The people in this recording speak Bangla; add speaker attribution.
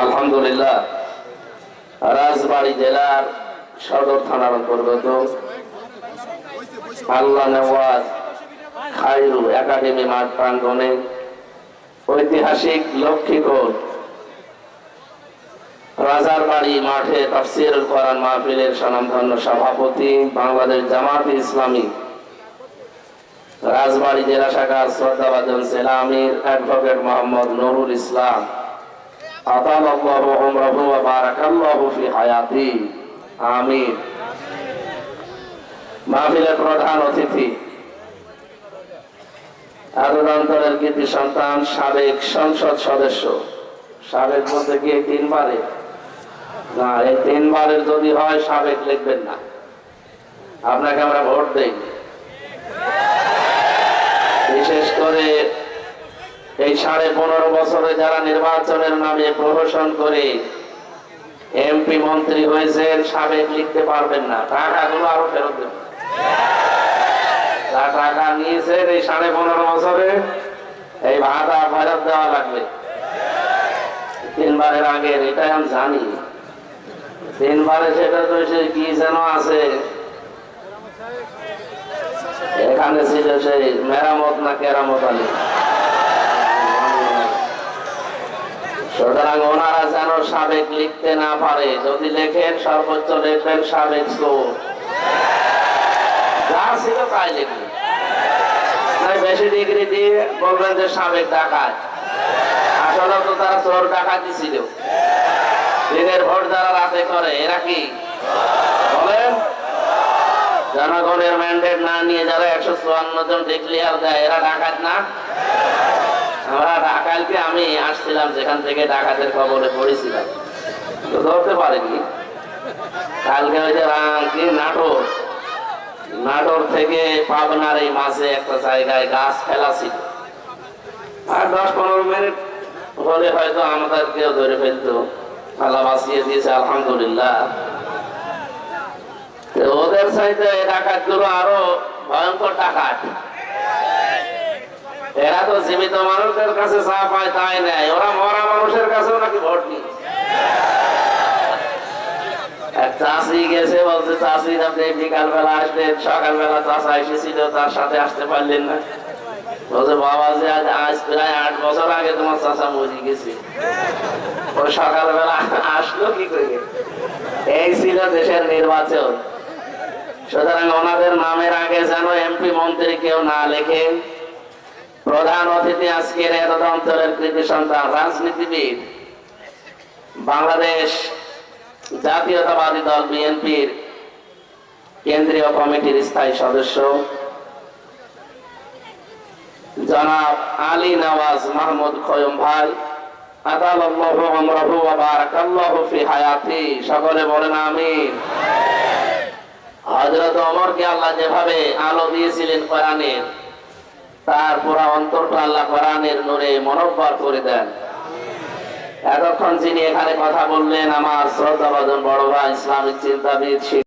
Speaker 1: আলহামদুলিল্লাহ, রাজবাড়ী জেলার সদর থানার অন্তর্গত আল্লাহ খাইরু একাডেমি মাঠ প্রাঙ্গনে ঐতিহাসিক লক্ষ্মীকোট রাজার বাড়ি মাঠে তফসির করান মাহফিলের স্বনামধন্য সভাপতি বাংলাদেশ জামাত ইসলামী, রাজবাড়ী জেলা শাখার শ্রদ্ধাভাজন জেলা আমির অ্যাডভোকেট মোহাম্মদ নুরুল ইসলাম আতাল আল্লাহু উমরাহু ওয়া বারাকাল্লাহু ফি হায়াতি। আমিন। মাহফিলের প্রধান অতিথি। আদরান্তরের কৃতি সন্তান, সাবেক সংসদ সদস্য। সাবেক বলতে গিয়ে তিনবারে? না, এই তিনবারের যদি হয়, সাবেক লিখবেন না। আপনাকে আমরা ভোট দেই। বিশেষ করে এই সাড়ে পনেরো বছরে যারা নির্বাচনের নামে প্রহসন করে এমপি মন্ত্রী হয়েছেন, সাবেক লিখতে পারবেন না। টাকাগুলো আরও ফেরত দেবেন। আমি জানি। তিনবারে সেটা কি যেন আছে। এখানে ছিল সেই মেরামত না কেরামত আলী সুতরাং যেন সাবেক লিখতে না পারে, যদি লেখেন সর্বোচ্চ লেখবেন সাবেক যা ছিল তাই লিখবেন বেশি ডিগ্রি দিয়ে বলবেন যে সাবেক ডাকাত। আসলে তো তারা চোর ডাকাতি ছিল। দিনের ভোট যারা রাতে করে, এরা কি? বলেন। জনগণের ম্যান্ডেট না নিয়ে যারা একশো চুয়ান্ন জন ডিক্লিয়ার দেয়, এরা ডাকাত না? আমি আসছিলাম যেখান থেকে ডাকাতের খবরে পড়েছিলাম। তো ধরতে কালকে ওই যে রাং- নাটোর নাটোর থেকে পাবনার এই একটা জায়গায় গাছ ফেলা ছিল। আর দশ পনেরো মিনিট হলে হয়তো আমাদেরকেও ধরে ফেলতো। আল্লাহ বাঁচিয়ে দিয়েছে, আলহামদুলিল্লাহ। ওদের এই ডাকাতগুলো আরও ভয়ঙ্কর ডাকাত। এরা তো জীবিত মানুষদের কাছে চা পায়, তাই নেয়। ওরা মরা মানুষের কাছেও নাকি ভোট নিয়ে আসলো কি করে? এই ছিল দেশের নির্বাচন। সুতরাং ওনাদের নামের আগে যেন এমপি মন্ত্রী কেউ না লেখে প্রধান অতিথি আজকের এত অঞ্চলের কৃতি সন্তান, রাজনীতিবিদ, বাংলাদেশ জাতীয়তাবাদী দল বিএনপির কেন্দ্রীয় কমিটির স্থায়ী সদস্য, জনাব আলী নওয়াজ মাহমুদ খয়ম ভাই আল্লাহ যেভাবে আলো দিয়েছিলেন তার পুরা অন্তরটা আল্লাহ কোরআনের নূরে মনোব্বর করে দেন। এতক্ষণ যিনি এখানে কথা বললেন, আমার শ্রদ্ধাভাজন বড় ভাই, ইসলামিক চিন্তাবিদ